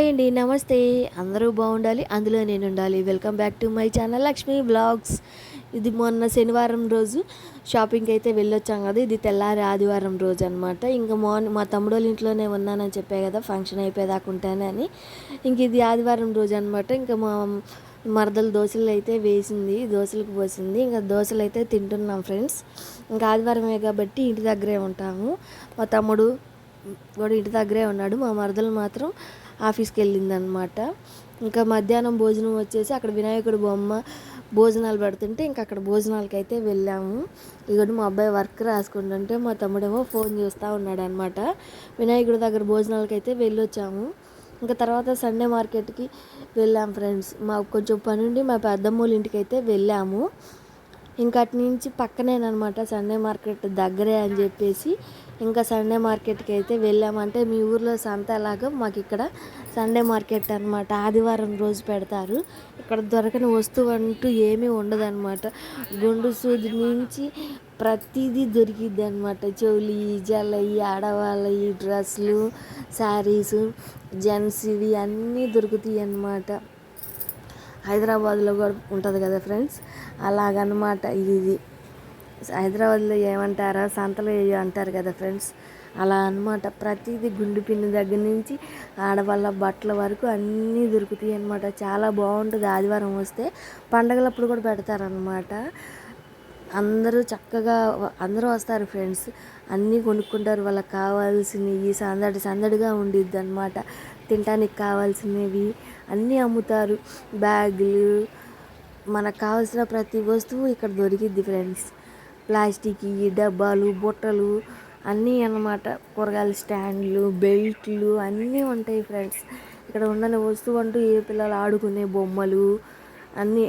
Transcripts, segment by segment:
Hi అండి నమస్తే. అందరూ బాగుండాలి అందులో నేను ఉండాలి. Welcome back to my channel Lakshmi blogs ఇది మొన్న శనివారం రోజు షాపింగ్కి అయితే వెళ్ళొచ్చాం కదా ఇది తెల్లారి ఆదివారం రోజు అనమాట ఇంకా మార్నింగ్ మా తమ్ముడు వాళ్ళ ఇంట్లోనే ఉన్నానని చెప్పే కదా ఫంక్షన్ అయిపోయేదాకా ఉంటానని ఇంక ఇది ఆదివారం రోజు అనమాట ఇంకా మా మరదలు దోశలు అయితే వేసింది దోశలకు పోసింది. ఇంకా దోశలు అయితే తింటున్నాం ఫ్రెండ్స్ ఇంకా ఆదివారమే కాబట్టి ఇంటి దగ్గరే ఉంటాము. మా తమ్ముడు కూడా ఇంటి దగ్గరే ఉన్నాడు మా మరదలు మాత్రం ఆఫీస్కి వెళ్ళిందనమాట ఇంకా మధ్యాహ్నం భోజనం వచ్చేసి అక్కడ వినాయకుడి బొమ్మ భోజనాలు పెడుతుంటే ఇంకా అక్కడ భోజనాలకి అయితే వెళ్ళాము. ఇగోటి మా అబ్బాయి వర్క్ రాసుకుంటుంటే మా తమ్ముడేమో ఫోన్ చేస్తూ ఉన్నాడు అనమాట వినాయకుడి దగ్గర భోజనాలకి అయితే వెళ్ళొచ్చాము. ఇంకా తర్వాత సండే మార్కెట్కి వెళ్ళాం ఫ్రెండ్స్. మాకు కొంచెం పని ఉండి మా పెద్దమ్మోళ్ళ ఇంటికి అయితే వెళ్ళాము. ఇంకా అటు నుంచి పక్కనేనమాట సండే మార్కెట్ దగ్గరే అని చెప్పేసి ఇంకా సండే మార్కెట్కి అయితే వెళ్ళామంటే మీ ఊర్లో సంత ఎలాగో మాకు ఇక్కడ సండే మార్కెట్ అనమాట ఆదివారం రోజు పెడతారు. ఇక్కడ దొరకని వస్తువు అంటూ ఏమీ ఉండదన్నమాట. గుండు సూది నుంచి ప్రతిదీ దొరికిద్ది అనమాట చెవులి ఆడవాళ్ళ ఆడవాళ్ళవి డ్రెస్సులు శారీసు జెంట్స్ ఇవి అన్నీ దొరుకుతాయి అన్నమాట హైదరాబాద్లో కూడా ఉంటుంది కదా ఫ్రెండ్స్? అలాగనమాట ఇది. హైదరాబాద్లో ఏమంటారా సంతలో అంటారు కదా ఫ్రెండ్స్. అలా అనమాట ప్రతిదీ గుండు పిండి దగ్గర నుంచి ఆడవాళ్ళ బట్టల వరకు అన్నీ దొరుకుతాయి అనమాట చాలా బాగుంటుంది ఆదివారం వస్తే. పండగలప్పుడు కూడా పెడతారనమాట అందరూ చక్కగా అందరూ వస్తారు ఫ్రెండ్స్. అన్నీ కొనుక్కుంటారు. వాళ్ళకి కావాల్సినవి సందడి సందడిగా ఉండిద్ది అనమాట తినడానికి కావాల్సినవి అన్నీ అమ్ముతారు. బ్యాగులు మనకు కావాల్సిన ప్రతి వస్తువు ఇక్కడ దొరికిద్ది ఫ్రెండ్స్. ప్లాస్టిక్ డబ్బాలు బుట్టలు అన్నీ అన్నమాట. కూరగాయల స్టాండ్లు బెల్ట్లు అన్నీ ఉంటాయి ఫ్రెండ్స్. ఇక్కడ ఉండని వస్తువు అంటూ ఏ పిల్లలు ఆడుకునే బొమ్మలు అన్నీ.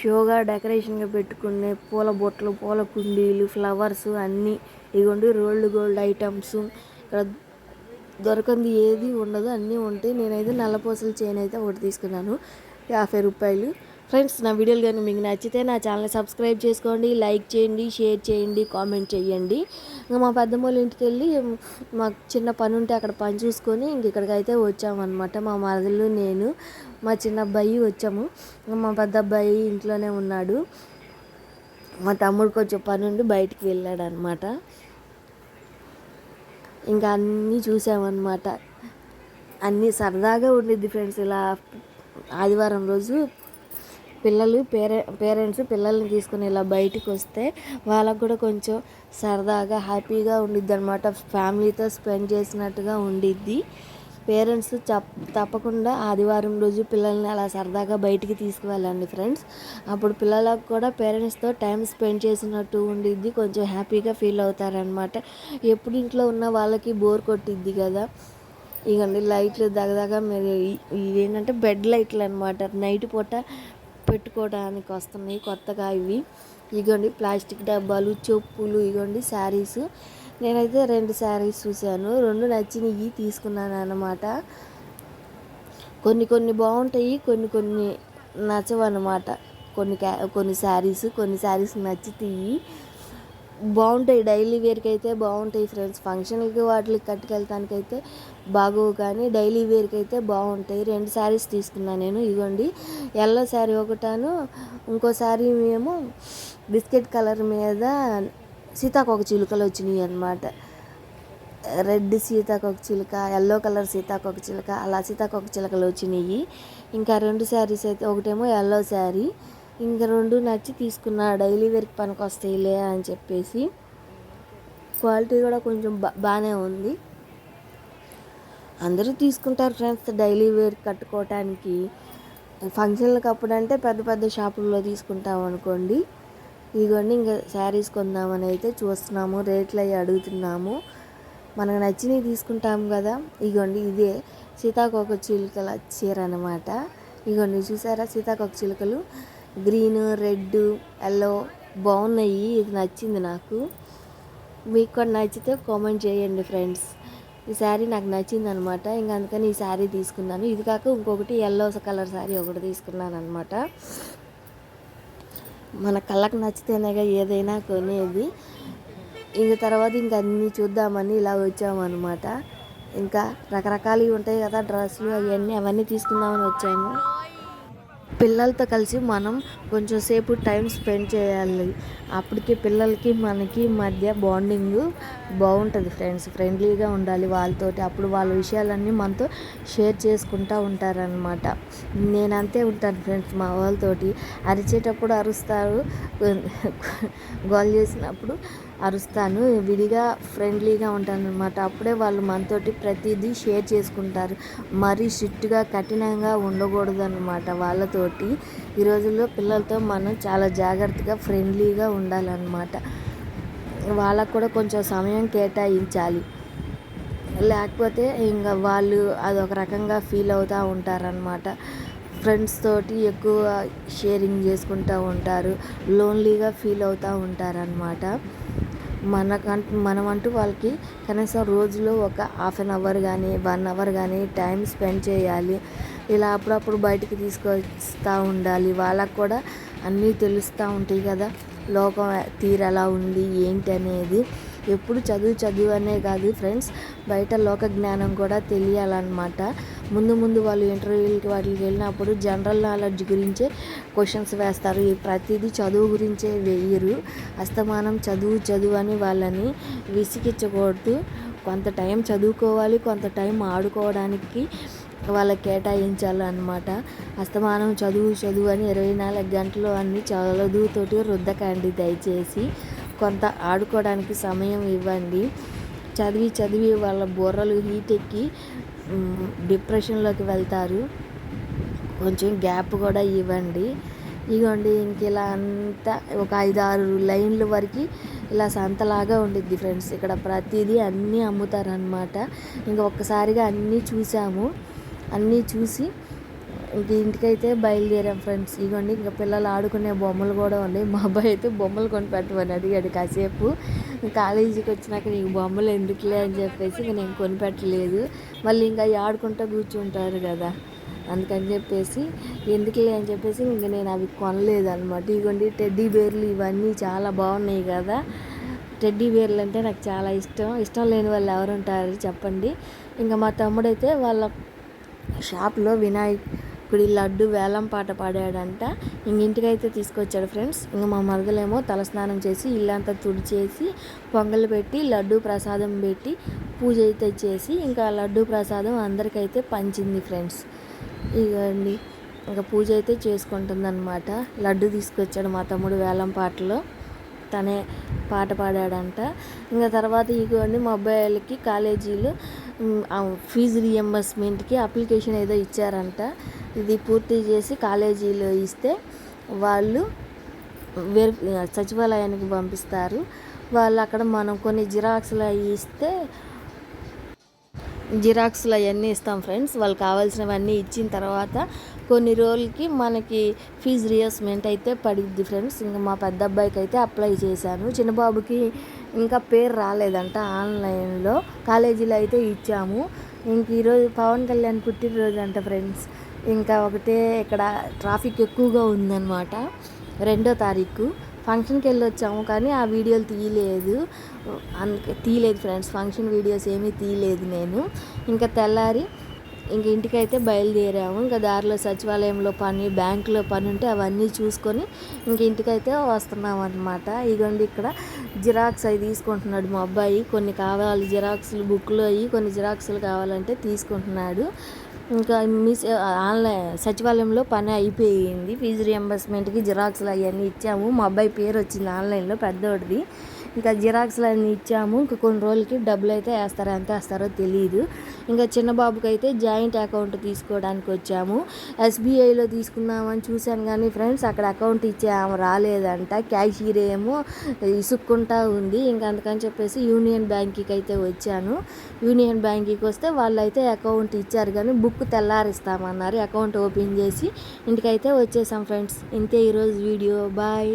షోగా డెకరేషన్గా పెట్టుకునే పూల బొట్టలు పూల కుండీలు ఫ్లవర్స్ అన్నీ. ఇదిగోండి రోల్డ్ గోల్డ్ ఐటమ్స్. ఇక్కడ దొరకంది ఏది ఉండదు అన్నీ ఉంటాయి. నేనైతే నల్లపూసల చైన్ అయితే ఒకటి తీసుకున్నాను. యాభై రూపాయలు. ఫ్రెండ్స్ నా వీడియోలు కానీ మీకు నచ్చితే నా ఛానల్ సబ్స్క్రైబ్ చేసుకోండి లైక్ చేయండి షేర్ చేయండి కామెంట్ చేయండి. ఇంకా మా పెద్దమ్మోళ్ళ ఇంటికి వెళ్ళి మాకు చిన్న పని ఉంటే అక్కడ పని చూసుకొని ఇంక ఇక్కడికైతే అయితే వచ్చామన్నమాట. మా మరదలు నేను మా చిన్న అబ్బాయి వచ్చాము. మా పెద్ద అబ్బాయి ఇంట్లోనే ఉన్నాడు. మా తమ్ముడు కొంచెం పని ఉండి బయటికి వెళ్ళాడు అనమాట ఇంకా అన్నీ చూసామన్నమాట. అన్నీ సరదాగా ఉండిద్ది ఫ్రెండ్స్ ఇలా ఆదివారం రోజు పిల్లలు పేరె పేరెంట్స్ పిల్లల్ని తీసుకుని ఇలా బయటకు వస్తే వాళ్ళకు కూడా కొంచెం సరదాగా హ్యాపీగా ఉండిద్ది అనమాట ఫ్యామిలీతో స్పెండ్ చేసినట్టుగా ఉండిద్ది. పేరెంట్స్ చప్ తప్పకుండా ఆదివారం రోజు పిల్లల్ని అలా సరదాగా బయటికి తీసుకువెళ్ళండి ఫ్రెండ్స్. అప్పుడు పిల్లలకు కూడా పేరెంట్స్తో టైం స్పెండ్ చేసినట్టు ఉండిద్ది. కొంచెం హ్యాపీగా ఫీల్ అవుతారనమాట ఎప్పుడు ఇంట్లో ఉన్న వాళ్ళకి బోర్ కొట్టిద్ది కదా. ఇగండి లైట్లు దగ్గదగా మీరు ఇవేంటంటే బెడ్ లైట్లు అనమాట నైట్ పూట పెట్టుకోవడానికి వస్తున్నాయి. కొత్తగా ఇవి. ఇగోండి ప్లాస్టిక్ డబ్బాలు చెప్పులు ఇగోండి శారీస్. నేనైతే రెండు శారీస్ చూశాను. రెండు నచ్చినవి తీసుకున్నాను అన్నమాట. కొన్ని కొన్ని బాగుంటాయి కొన్ని కొన్ని నచ్చవన్నమాట. కొన్ని కొన్ని శారీస్ కొన్ని శారీస్ నచ్చుతాయి. బాగుంటాయి. డైలీ వేర్కి అయితే బాగుంటాయి ఫ్రెండ్స్. ఫంక్షన్లకి వాటికి కట్టుకెళ్ళటానికి అయితే బాగోవు కానీ డైలీ వేర్కి అయితే బాగుంటాయి. రెండు శారీస్ తీసుకున్నాను నేను. ఇవ్వండి ఎల్లో శారీ ఒకటాను. ఇంకో శారీ మేము బిస్కెట్ కలర్ మీద సీతాకోక చిలుకలు వచ్చినాయి అనమాట రెడ్ సీతాకోక చిలుక ఎల్లో కలర్ సీతాకోక చిలుక అలా సీతాకోక చిలుకలు వచ్చినాయి. ఇంకా రెండు శారీస్ అయితే ఒకటేమో ఎల్లో శారీ ఇంకా రెండు నచ్చి తీసుకున్నా. డైలీ వేర్కి పనికి వస్తాయిలే అని చెప్పేసి. క్వాలిటీ కూడా కొంచెం బా బాగానే ఉంది. అందరూ తీసుకుంటారు ఫ్రెండ్స్ డైలీ వేర్ కట్టుకోవటానికి. ఫంక్షన్లకు అప్పుడు అంటే పెద్ద పెద్ద షాపుల్లో తీసుకుంటాం అనుకోండి. ఇదిగోండి ఇంకా శారీస్ కొందామని అయితే చూస్తున్నాము. రేట్లు అవి అడుగుతున్నాము. మనకు నచ్చినవి తీసుకుంటాము కదా. ఇగోండి ఇదే సీతాకోక చిలుకల చీర అనమాట ఇగోండి చూసారా సీతాకోక చిలుకలు? గ్రీన్ రెడ్ ఎల్లో బాగున్నాయి. ఇది నచ్చింది నాకు. మీకు కూడా నచ్చితే కామెంట్ చేయండి ఫ్రెండ్స్. ఈ శారీ నాకు నచ్చింది అనమాట ఇంకా అందుకని ఈ శారీ తీసుకున్నాను. ఇది కాక ఇంకొకటి ఎల్లో కలర్ శారీ ఒకటి తీసుకున్నాను అనమాట. మన కళ్ళకు నచ్చితేనేగా ఏదైనా కొనేది. ఇంక తర్వాత ఇంక అన్నీ చూద్దామని ఇలా వచ్చామన్నమాట ఇంకా రకరకాలు ఉంటాయి కదా డ్రెస్సులు అవన్నీ అవన్నీ తీసుకుందామని వచ్చాను పిల్లలతో కలిసి మనం కొంచెం సేపు టైం స్పెండ్ చేయాలి. అప్పటికి పిల్లలకి మనకి మధ్య బాండింగ్ బాగుంటుంది ఫ్రెండ్స్. ఫ్రెండ్లీగా ఉండాలి వాళ్ళతోటి. అప్పుడు వాళ్ళ విషయాలన్నీ మనతో షేర్ చేసుకుంటూ ఉంటారనమాట నేను అంతే ఉంటాను ఫ్రెండ్స్ మా వాళ్ళతోటి. అరిచేటప్పుడు అరుస్తారు. గోల్ చేసినప్పుడు అరుస్తాను. విడిగా ఫ్రెండ్లీగా ఉంటాను అనమాట అప్పుడే వాళ్ళు మనతోటి ప్రతిదీ షేర్ చేసుకుంటారు. మరీ స్ట్రిక్ట్గా కఠినంగా ఉండకూడదు అనమాట వాళ్ళతోటి. కాబట్టి ఈ రోజుల్లో పిల్లలతో మనం చాలా జాగ్రత్తగా ఫ్రెండ్లీగా ఉండాలన్నమాట. వాళ్ళకు కూడా కొంచెం సమయం కేటాయించాలి. లేకపోతే ఇంకా వాళ్ళు అదొక రకంగా ఫీల్ అవుతూ ఉంటారనమాట ఫ్రెండ్స్ తోటి ఎక్కువ షేరింగ్ చేసుకుంటూ ఉంటారు. లోన్లీగా ఫీల్ అవుతూ ఉంటారనమాట మనకంటూ మనమంటూ వాళ్ళకి కనీసం రోజులో ఒక హాఫ్ అన్ అవర్ కానీ వన్ అవర్ కానీ టైం స్పెండ్ చేయాలి. ఇలా అప్పుడప్పుడు బయటికి తీసుకొస్తూ ఉండాలి. వాళ్ళకు కూడా అన్నీ తెలుస్తూ ఉంటాయి కదా. లోకం తీరు ఎలా ఉంది ఏంటి అనేది. ఎప్పుడు చదువు చదువు అనే కాదు ఫ్రెండ్స్ బయట లోక జ్ఞానం కూడా తెలియాలన్నమాట. ముందు ముందు వాళ్ళు ఇంటర్వ్యూలకి వాటికి వెళ్ళినప్పుడు జనరల్ నాలెడ్జ్ గురించే క్వశ్చన్స్ వేస్తారు. ప్రతిదీ చదువు గురించే వేయరు. అస్తమానం చదువు చదువు అని వాళ్ళని విసిగించకూడదు కొంత టైం చదువుకోవాలి కొంత టైం ఆడుకోవడానికి వాళ్ళకి కేటాయించాలన్నమాట. అస్తమానం చదువు చదువు అని ఇరవై నాలుగు గంటలు అన్ని చదువుతోటి రుద్దకండి దయచేసి. కొంత ఆడుకోవడానికి సమయం ఇవ్వండి. చదివి చదివి వాళ్ళ బుర్రలు హీట్ ఎక్కి డిప్రెషన్లోకి వెళ్తారు. కొంచెం గ్యాప్ కూడా ఇవ్వండి. ఇగోండి ఇంక ఇలా అంతా ఒక ఐదు ఆరు లైన్ల వరకు ఇలా సంతలాగా ఉండిద్ది ఫ్రెండ్స్. ఇక్కడ ప్రతిదీ అన్నీ అమ్ముతారనమాట ఇంకా ఒక్కసారిగా అన్నీ చూసాము. అన్నీ చూసి ఇంక ఇంటికైతే బయలుదేరాం ఫ్రెండ్స్. ఇగోండి ఇంకా పిల్లలు ఆడుకునే బొమ్మలు కూడా ఉన్నాయి. మా అబ్బాయి అయితే బొమ్మలు కొని పెట్టమని అడిగాడు కాసేపు. కాలేజీకి వచ్చినాక నీకు బొమ్మలు ఎందుకులే అని చెప్పేసి ఇంక నేను కొనిపెట్టలేదు మళ్ళీ ఇంకా ఆడుకుంటూ కూర్చుంటారు కదా అందుకని చెప్పేసి ఎందుకులే అని చెప్పేసి ఇంక నేను అవి కొనలేదు అనమాట ఇగోండి టెడ్డీ బేర్లు ఇవన్నీ చాలా బాగున్నాయి కదా. టెడ్డీ బేర్లు అంటే నాకు చాలా ఇష్టం. ఇష్టం లేని వాళ్ళు ఎవరు ఉంటారు చెప్పండి. ఇంకా మా తమ్ముడైతే వాళ్ళ షాప్లో వినాయకుడి లడ్డు వేలం పాట పాడాడంట. ఇంక ఇంటికైతే తీసుకొచ్చాడు ఫ్రెండ్స్. ఇంక మా మరదలేమో తలస్నానం చేసి ఇల్లంతా తుడిచేసి పొంగలు పెట్టి లడ్డు ప్రసాదం పెట్టి పూజ అయితే చేసి ఇంకా లడ్డు ప్రసాదం అందరికైతే పంచింది ఫ్రెండ్స్. ఇదండి ఇంకా పూజ అయితే చేసుకుంటుందన్నమాట. లడ్డు తీసుకొచ్చాడు మా తమ్ముడు వేలం పాటలో. తనే పాట పాడాడంట. ఇంకా తర్వాత ఇగోండి మా అబ్బాయిలకి కాలేజీలో ఫీజు రియంబర్స్మెంట్కి అప్లికేషన్ ఏదో ఇచ్చారంట. ఇది పూర్తి చేసి కాలేజీలో ఇస్తే వాళ్ళు వెరి సచివాలయానికి పంపిస్తారు. వాళ్ళు అక్కడ మనం కొన్ని జిరాక్స్లు ఇస్తే జిరాక్స్లు అవన్నీ ఇస్తాం ఫ్రెండ్స్. వాళ్ళు కావాల్సినవన్నీ ఇచ్చిన తర్వాత కొన్ని రోజులకి మనకి ఫీజు రియంబర్స్మెంట్ అయితే పడిద్ది ఫ్రెండ్స్. ఇంకా మా పెద్ద అబ్బాయికి అయితే అప్లై చేశాను. చిన్నబాబుకి ఇంకా పేరు రాలేదంట ఆన్లైన్లో. కాలేజీలో అయితే ఇచ్చాము. ఇంక ఈరోజు పవన్ కళ్యాణ్ పుట్టినరోజు అంట ఫ్రెండ్స్. ఇంకా ఒకటే ఇక్కడ ట్రాఫిక్ ఎక్కువగా ఉందన్నమాట. రెండో తారీఖు. ఫంక్షన్కి వెళ్ళి వచ్చాము కానీ ఆ వీడియోలు తీయలేదు. అందుకే తీయలేదు ఫ్రెండ్స్. ఫంక్షన్ వీడియోస్ ఏమీ తీయలేదు నేను. ఇంకా తెల్లారి ఇంక ఇంటికైతే బయలుదేరాము. ఇంకా దారిలో సచివాలయంలో పని బ్యాంకులో పని ఉంటే అవన్నీ చూసుకొని ఇంక ఇంటికైతే వస్తున్నాం అనమాట ఇగోండి ఇక్కడ జిరాక్స్ అవి తీసుకుంటున్నాడు మా అబ్బాయి. కొన్ని కావాలి జిరాక్స్లు బుక్లు అవి కొన్ని జిరాక్స్లు కావాలంటే తీసుకుంటున్నాడు. ఇంకా మీ ఆన్లైన్ సచివాలయంలో పని అయిపోయింది. ఫీజు రియంబర్స్మెంట్కి జిరాక్స్లు అవన్నీ ఇచ్చాము. మా అబ్బాయి పేరు వచ్చింది ఆన్లైన్లో పెద్దోడిది. ఇంకా జిరాక్స్లు అన్నీ ఇచ్చాము. ఇంకా కొన్ని రోజులకి డబ్బులు అయితే వేస్తారో ఎంత వేస్తారో తెలియదు ఇంకా చిన్న బాబుకి అయితే జాయింట్ అకౌంట్ తీసుకోవడానికి వచ్చాము. ఎస్బీఐలో తీసుకుందామని చూశాను కానీ ఫ్రెండ్స్ అక్కడ అకౌంట్ ఇచ్చే ఆమె రాలేదంట. క్యాషియర్ ఏమో ఇసుక్కుంటా ఉంది. ఇంకా అందుకని చెప్పేసి యూనియన్ బ్యాంక్కి అయితే వచ్చాను. యూనియన్ బ్యాంక్కి వస్తే వాళ్ళు అయితే అకౌంట్ ఇచ్చారు కానీ బుక్ తెల్లారిస్తామన్నారు. అకౌంట్ ఓపెన్ చేసి ఇంటికైతే వచ్చేసాం ఫ్రెండ్స్. ఇంతే ఈరోజు వీడియో. బాయ్.